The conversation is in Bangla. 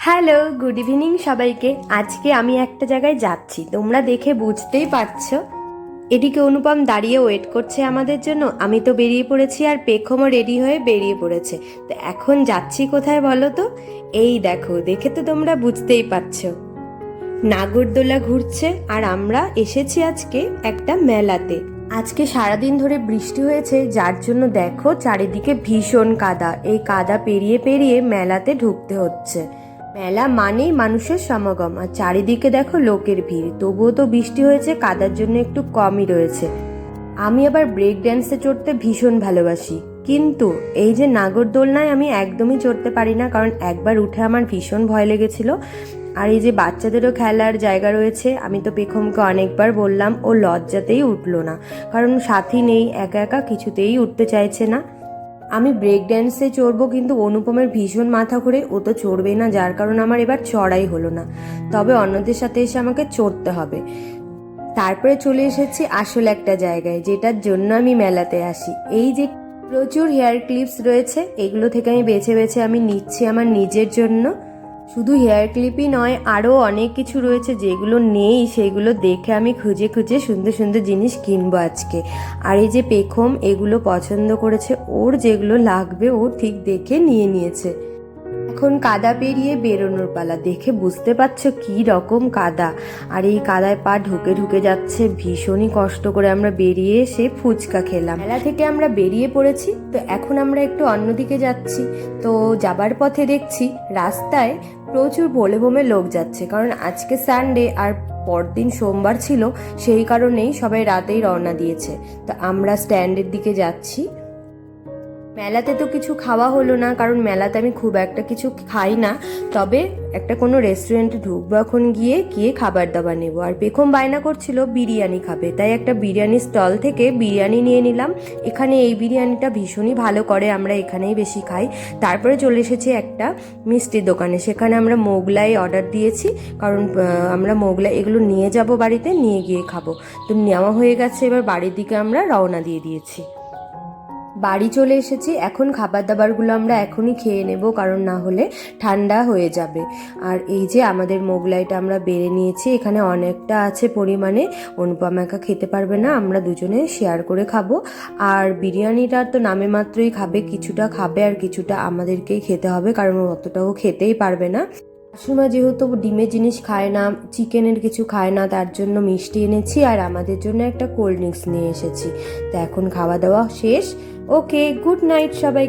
হ্যালো, গুড ইভিনিং সবাইকে। আজকে আমি একটা জায়গায় যাচ্ছি, তোমরা দেখে বুঝতেই পারছ। এদিকে অনুপম দাঁড়িয়ে ওয়েট করছে আমাদের জন্য। আমি তো বেরিয়ে পড়েছি আর পেখমও রেডি হয়ে বেরিয়ে পড়েছে। তো এখন যাচ্ছি কোথায় বলো তো? এই দেখো, দেখে তো তোমরা বুঝতেই পারছ। নাগরদোলা ঘুরছে আর আমরা এসেছি আজকে একটা মেলাতে। আজকে সারাদিন ধরে বৃষ্টি হয়েছে, যার জন্য দেখো চারিদিকে ভীষণ কাদা। এই কাদা পেরিয়ে পেরিয়ে মেলাতে ঢুকতে হচ্ছে। মেলা মানেই মানুষের সমাগম। আর চারিদিকে দেখো লোকের ভিড়। তবুও তো বৃষ্টি হয়েছে, কাদার জন্য একটু কমই রয়েছে। আমি আবার ব্রেক ড্যান্সে চড়তে ভীষণ ভালোবাসি। কিন্তু এই যে নাগরদোলনায় আমি একদমই চড়তে পারি না, কারণ একবার উঠে আমার ভীষণ ভয় লেগেছিল। আর এই যে বাচ্চাদেরও খেলার জায়গা রয়েছে, আমি তো পেখমকে অনেকবার বললাম, ও লজ্জাতেই উঠল না। কারণ সাথী নেই, একা একা কিছুতেই উঠতে চাইছে না। আমি ব্রেক ড্যান্সে চড়বো কিন্তু অনুপমের ভীষণ মাথা ঘুরে, ও তো চড়বে না, যার কারণে আমার এবার চড়াই হলো না। তবে অন্যদের সাথে এসে আমাকে চড়তে হবে। তারপরে চলে এসেছি আসল একটা জায়গায়, যেটার জন্য আমি মেলাতে আসি। এই যে প্রচুর হেয়ার ক্লিপস রয়েছে, এগুলো থেকে আমি বেছে বেছে আমি নিচ্ছি আমার নিজের জন্য। শুধু হেয়ার ক্লিপই নয় আরও অনেক কিছু রয়েছে যেগুলো নেই, সেগুলো দেখে আমি খুঁজে খুঁজে সুন্দর সুন্দর জিনিস কিনবো আজকে। আর এই যে পেখম, এগুলো পছন্দ করেছে, ওর যেগুলো লাগবে, ও ঠিক দেখে নিয়ে নিয়েছে। এখন কাদা পেরিয়ে বেরোনোর পালা। দেখে বুঝতে পারছ কি রকম কাদা। আর এই কাদায় পা ঢুকে ঢুকে যাচ্ছে। ভীষণই কষ্ট করে আমরা বেরিয়ে এসে ফুচকা খেলাম। মেলা থেকে আমরা বেরিয়ে পড়েছি। তো এখন আমরা একটু অন্যদিকে যাচ্ছি। তো যাবার পথে দেখছি রাস্তায় প্রচুর ভোলে ভোমে লোক যাচ্ছে। কারণ আজকে সানডে আর পরদিন সোমবার ছিল, সেই কারণেই সবাই রাতেই রওনা দিয়েছে। তো আমরা স্ট্যান্ডের দিকে যাচ্ছি। মেলাতে তো কিছু খাওয়া হলো না, কারণ মেলাতে আমি খুব একটা কিছু খাই না। তবে একটা কোনো রেস্টুরেন্টে ঢুকবো এখন গিয়ে গিয়ে খাবার দাবার নেব। আর পেখম বায়না করছিল বিরিয়ানি খাবে, তাই একটা বিরিয়ানি স্টল থেকে বিরিয়ানি নিয়ে নিলাম। এখানে এই বিরিয়ানিটা ভীষণই ভালো করে, আমরা এখানেই বেশি খাই। তারপরে চলে এসেছি একটা মিষ্টির দোকানে, সেখানে আমরা মোগলাই অর্ডার দিয়েছি। কারণ আমরা মোগলাই, এগুলো নিয়ে যাব বাড়িতে, নিয়ে গিয়ে খাব। তো নেওয়া হয়ে গেছে, এবার বাড়ির দিকে আমরা রওনা দিয়ে দিয়েছি। বাড়ি চলে এসেছি, এখন খাবার দাবারগুলো আমরা এখনই খেয়ে নেব, কারণ না হলে ঠান্ডা হয়ে যাবে। আর এই যে আমাদের মোগলাইটা আমরা বেড়ে নিয়েছি, এখানে অনেকটা আছে পরিমাণে, অনুপম একা খেতে পারবে না, আমরা দুজনে শেয়ার করে খাব। আর বিরিয়ানিটা তো নামে মাত্রই খাবে, কিছুটা খাবে আর কিছুটা আমাদেরকেই খেতে হবে, কারণ অতটাও খেতেই পারবে না। শাশুমা যেহেতু ডিমের জিনিস খায় না, চিকেনের কিছু খায় না, তার জন্য মিষ্টি এনেছি আর আমাদের জন্য একটা কোল্ড ড্রিঙ্কস নিয়ে এসেছি। তো এখন খাওয়া দাওয়া শেষ। ওকে গুড নাইট সবাই